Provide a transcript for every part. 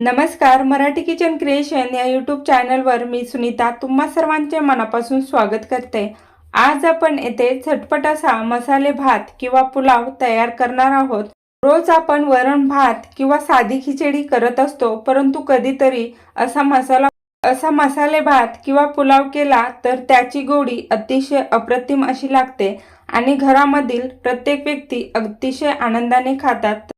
नमस्कार Marathi kitchen creation या YouTube चॅनलवर मी सुनीता तुम्हा सर्वांचे मनापासून स्वागत करते. आज आपण येथे झटपट असा मसाले भात किंवा पुलाव तयार करणार आहोत. रोज आपण वरण भात किंवा साधी खिचडी करत असतो परंतु कधीतरी असा मसाला असा मसाले भात किंवा पुलाव केला तर त्याची गोडी अतिशय अप्रतिम अशी लागते आणि घरामधील प्रत्येक व्यक्ती अतिशय आनंदाने खातात.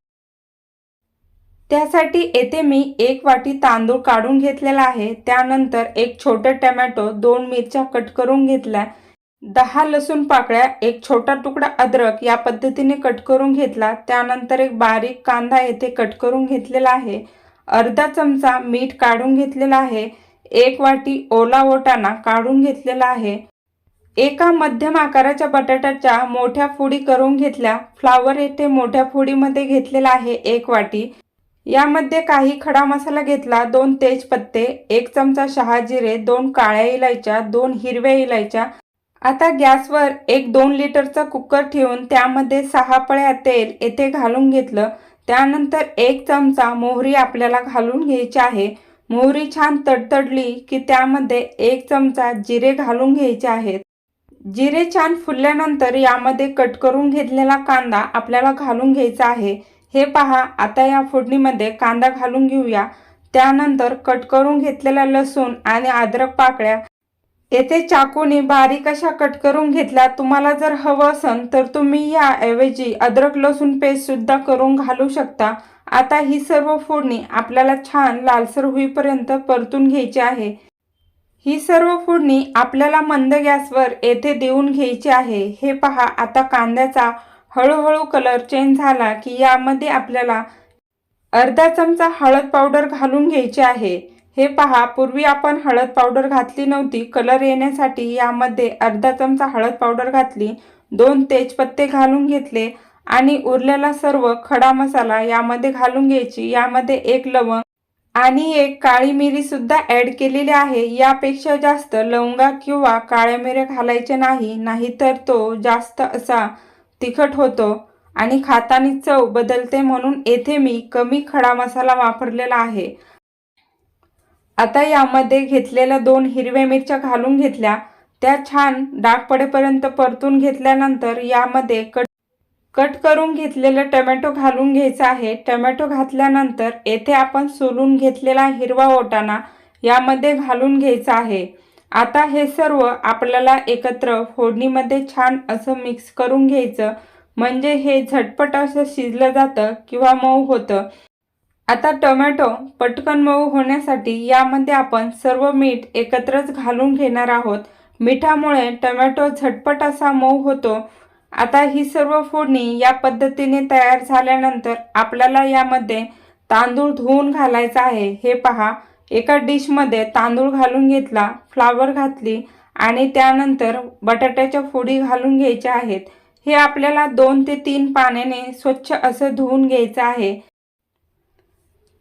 त्यासाठी येथे मी एक वाटी तांदूळ काढून घेतलेला आहे. त्यानंतर एक छोटं टमॅटो दोन मिरच्या कट करून घेतल्या. दहा लसूण पाकळ्या एक छोटा तुकडा अद्रक या पद्धतीने कट करून घेतला. त्यानंतर एक बारीक कांदा येथे कट करून घेतलेला आहे. अर्धा चमचा मीठ काढून घेतलेला आहे. एक वाटी ओला ओटाणा काढून घेतलेला आहे. एका मध्यम आकाराच्या बटाट्याच्या मोठ्या फोडी करून घेतल्या. फ्लावर येथे मोठ्या फोडीमध्ये घेतलेला आहे एक वाटी. यामध्ये काही खडा मसाला घेतला दोन तेजपत्ते एक चमचा शहा जिरे दोन काळ्या इलायच्या दोन हिरव्या इलायच्या. आता गॅसवर एक दोन लिटरचा कुकर ठेवून त्यामध्ये सहा पळ्या तेल येथे घालून घेतलं. त्यानंतर एक चमचा मोहरी आपल्याला घालून घ्यायची आहे. मोहरी छान तडतडली की त्यामध्ये एक चमचा जिरे घालून घ्यायचे आहेत. जिरे छान फुलल्यानंतर यामध्ये कट करून घेतलेला कांदा आपल्याला घालून घ्यायचा आहे. हे पहा आता या फोडणीमध्ये कांदा घालून घेऊया. त्यानंतर कट करून घेतलेला लसूण आणि अद्रक पाकळ्या. येथे चाकूने बारीक अशा कट करून घेतल्या. तुम्हाला जर हवं असेल तर तुम्ही याऐवजी अद्रक लसूण पेस्टसुद्धा करून घालू शकता. आता ही सर्व फोडणी आपल्याला छान लालसर होईपर्यंत परतून घ्यायची आहे. ही सर्व फोडणी आपल्याला मंद गॅसवर येथे देऊन घ्यायची आहे. हे पहा आता कांद्याचा हळूहळू कलर चेंज झाला की यामध्ये आपल्याला अर्धा चमचा हळद पावडर घालून घ्यायची आहे. हे पहा पूर्वी आपण हळद पावडर घातली नव्हती. कलर येण्यासाठी यामध्ये अर्धा चमचा हळद पावडर घातली दोन तेजपत्ते घालून घेतले आणि उरलेला सर्व खडा मसाला यामध्ये घालून घ्यायची. यामध्ये एक लवंग आणि एक काळी मिरीसुद्धा ॲड ऍड केलेली आहे. यापेक्षा जास्त लवंगा किंवा काळ्या मिऱ्या घालायचे नाही नाहीतर तो जास्त असा तिखट होतो आणि खातानी चव बदलते म्हणून येथे मी कमी खडा मसाला वापरलेला आहे. आता यामध्ये घेतलेल्या दोन हिरव्या मिरच्या घालून घेतल्या. त्या छान डाग पडेपर्यंत परतून घेतल्यानंतर यामध्ये कट कट करून घेतलेलं टमॅटो घालून घ्यायचा आहे. टमॅटो घातल्यानंतर येथे आपण सोलून घेतलेला हिरवा ओटाणा यामध्ये घालून घ्यायचा आहे. आता हे सर्व आपल्याला एकत्र फोडणीमध्ये छान असं मिक्स करून घ्यायचं. म्हणजे हे झटपट असं शिजलं जातं किंवा मऊ होतं. आता टोमॅटो पटकन मऊ होण्यासाठी यामध्ये आपण सर्व मीठ एकत्रच घालून घेणार आहोत. मिठामुळे टोमॅटो झटपट असा मऊ होतो. आता ही सर्व फोडणी या पद्धतीने तयार झाल्यानंतर आपल्याला यामध्ये तांदूळ धुवून घालायचा आहे. हे पहा. एका डिशमध्ये तांदूळ घालून घेतला फ्लावर घातली आणि त्यानंतर बटाट्याच्या फोडी घालून घ्यायच्या आहेत. हे आपल्याला दोन ते तीन पाण्याने स्वच्छ असं धुवून घ्यायचं आहे.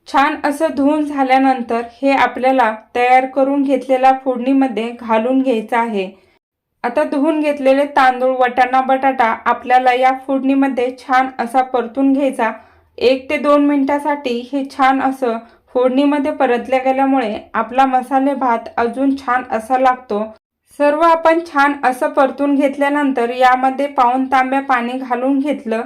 छान असं धुवून झाल्यानंतर हे आपल्याला तयार करून घेतलेल्या फोडणीमध्ये घालून घ्यायचं आहे. आता धुवून घेतलेले तांदूळ वटाणा बटाटा आपल्याला या फोडणीमध्ये छान असा परतून घ्यायचा. एक ते दोन मिनटासाठी हे छान असं फोडणीमध्ये परतल्या गेल्यामुळे आपला मसाले भात अजून छान असा लागतो. सर्व आपण छान असं परतून घेतल्यानंतर यामध्ये पाऊन तांब्या पाणी घालून घेतलं.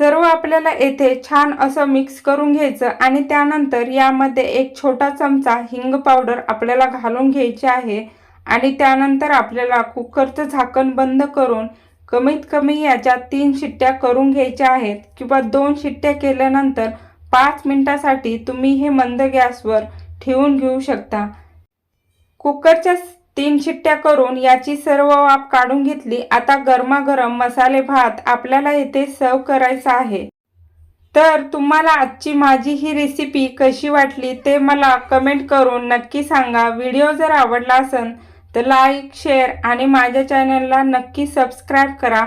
सर्व आपल्याला येथे छान असं मिक्स करून घ्यायचं आणि त्यानंतर यामध्ये एक छोटा चमचा हिंग पावडर आपल्याला घालून घ्यायची आहे आणि त्यानंतर आपल्याला कुकरचं झाकण बंद करून कमीत कमी याच्या तीन शिट्ट्या करून घ्यायच्या आहेत किंवा दोन शिट्ट्या केल्यानंतर पाच मिनिटासाठी तुम्ही हे मंद गॅसवर ठेवून घेऊ शकता. कुकरच्या तीन शिट्ट्या करून याची सर्व वाफ काढून घेतली. आता गरमागरम मसाले भात आपल्याला येथे सर्व करायचा आहे. तर तुम्हाला आजची माझी ही रेसिपी कशी वाटली ते मला कमेंट करून नक्की सांगा. व्हिडिओ जर आवडला असेल तर लाईक शेअर आणि माझ्या चॅनलला नक्की सबस्क्राईब करा.